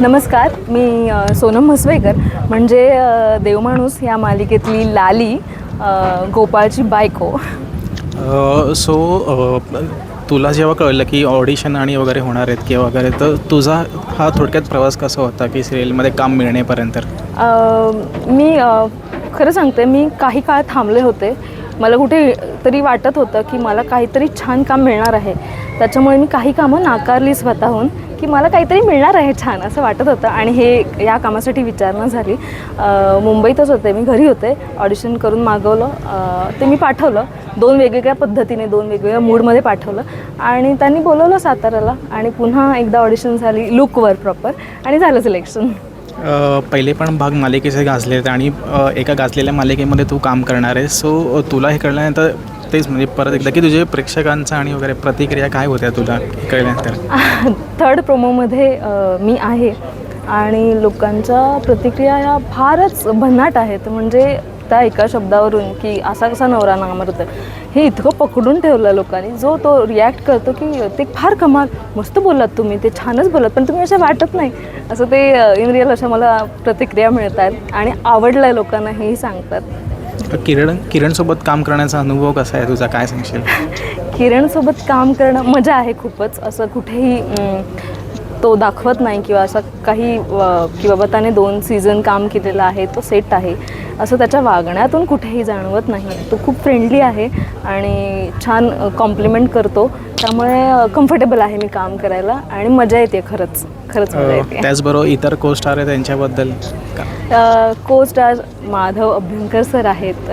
नमस्कार मी सोनम म्हसवेकर म्हणजे देवमाणूस या मालिकेतली लाली गोपाळची बायको. सो तुला जेव्हा कळलं की ऑडिशन आणि वगैरे होणार आहेत किंवा वगैरे तर तुझा हा थोडक्यात प्रवास कसा होता की सिरियलमध्ये काम मिळण्यापर्यंत? मी खरं सांगते मी काही काळ थांबले होते. मला कुठे तरी वाटत होतं की मला काहीतरी छान काम मिळणार आहे. त्याच्यामुळे मी काही कामं नाकारली स्वतःहून. की मला काहीतरी मिळणार आहे छान असं वाटत होतं. आणि हे या कामासाठी विचारणा झाली. मुंबईतच होते. मी घरी होते. ऑडिशन करून मागवलं. ते मी पाठवलं. दोन वेगवेगळ्या पद्धतीने दोन वेगवेगळ्या मूडमध्ये पाठवलं. आणि त्यांनी बोलवलं साताऱ्याला. आणि पुन्हा एकदा ऑडिशन झाली लुकवर प्रॉपर आणि झालं सिलेक्शन पहिले पण भाग मालिकेचे गाजले आहेत आणि एका गाजलेल्या मालिकेमध्ये तू काम करणार आहे सो तुला हे कळल्यानंतर तेच म्हणजे परत एकदा की तुझे प्रेक्षकांचा आणि वगैरे प्रतिक्रिया काय होत्या तुला कळल्यानंतर? थर्ड प्रोमोमध्ये मी आहे. आणि लोकांच्या प्रतिक्रिया ह्या फारच भन्नाट आहेत. म्हणजे त्या एका शब्दावरून की असा कसा नवरा नामरत हे इतकं पकडून ठेवलं लोकांनी. जो तो रिॲक्ट करतो की ते फार कमाल मस्त बोललात तुम्ही ते छानच बोलत पण तुम्ही असं वाटत नाही. असं ते इन रिअल अशा मला प्रतिक्रिया मिळत आहेत आणि आवडलं आहे लोकांना हेही सांगतात. किरण किरणसोबत काम करण्याचा अनुभव कसा आहे तुझा? काय सांगशील? किरणसोबत काम करणं मजा आहे खूपच. असं कुठेही तो दाखवत नाही किंवा असं काही की बाबा त्याने दोन सीझन काम केलेलं आहे तो सेट आहे. असं त्याच्या वागण्यातून कुठेही जाणवत नाही. तो खूप फ्रेंडली आहे आणि छान कॉम्प्लिमेंट करतो. त्यामुळे कम्फर्टेबल आहे मी काम करायला आणि मजा येते खरंच. खरंच मजा येते. त्याचबरोबर इतर को स्टार आहे त्यांच्याबद्दल को स्टार माधव अभ्यंकर सर आहेत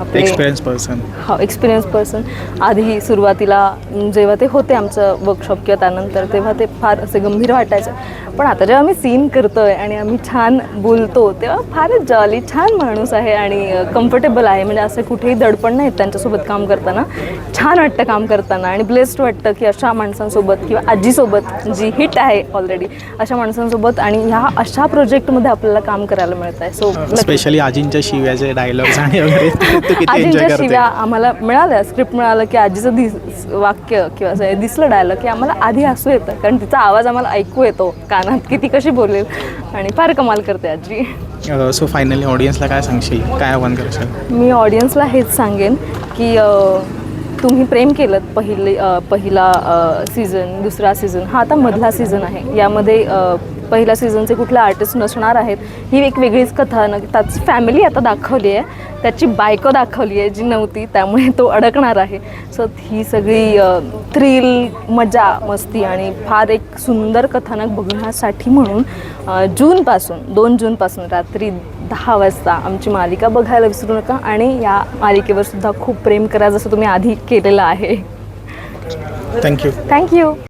आपले एक्सपिरियन्स पर्सन हो एक्सपिरियन्स पर्सन आधी सुरुवातीला जेव्हा ते होते आमचं वर्कशॉप किंवा त्यानंतर तेव्हा ते फार असे गंभीर वाटायचं. पण आता जेव्हा आम्ही सीन करतो आहे आणि आम्ही छान बोलतो तेव्हा फारच जॉली छान माणूस आहे आणि कम्फर्टेबल आहे. म्हणजे असं कुठेही दडपण नाही त्यांच्यासोबत काम करताना. छान वाटतं काम करताना आणि ब्लेस्ड वाटतं की अशा माणसांसोबत किंवा आजीसोबत जी हिट आहे ऑलरेडी अशा माणसांसोबत आणि ह्या अशा प्रोजेक्टमध्ये आपल्याला काम करायला मिळत आहे सो स्पेशली आजींच्या शिव्याचे डायलॉग्स आणि आजींच्या शिव्या आम्हाला मिळाल्या. स्क्रिप्ट मिळालं की आजीचं दिस वाक्य किंवा असं हे दिसलं डायलॉग की आम्हाला आधी हसू येतं कारण तिचा आवाज आम्हाला ऐकू येतो कानात की ती कशी बोलेल? आणि फार कमाल करते आजी. सो फायनली ऑडियन्सला काय सांगशील? काय आव्हान करशील? मी ऑडियन्सला हेच सांगेन की तुम्ही प्रेम केलं पहिले पहिला सीझन दुसरा सीझन हा आता मधला सीझन आहे. यामध्ये पहिल्या सीझनचे कुठले आर्टिस्ट नसणार आहेत. ही एक वेगळीच कथा न त्याची फॅमिली आता दाखवली आहे. त्याची बायको दाखवली आहे जी नव्हती त्यामुळे तो अडकणार आहे. सो ही सगळी थ्रिल मजा मस्ती आणि फार एक सुंदर कथानक बघण्यासाठी म्हणून जूनपासून दोन जूनपासून रात्री दहा वाजता आमची मालिका बघायला विसरू नका. आणि या मालिकेवर सुद्धा खूप प्रेम करा जसं तुम्ही आधी केलेलं आहे. Thank you thank you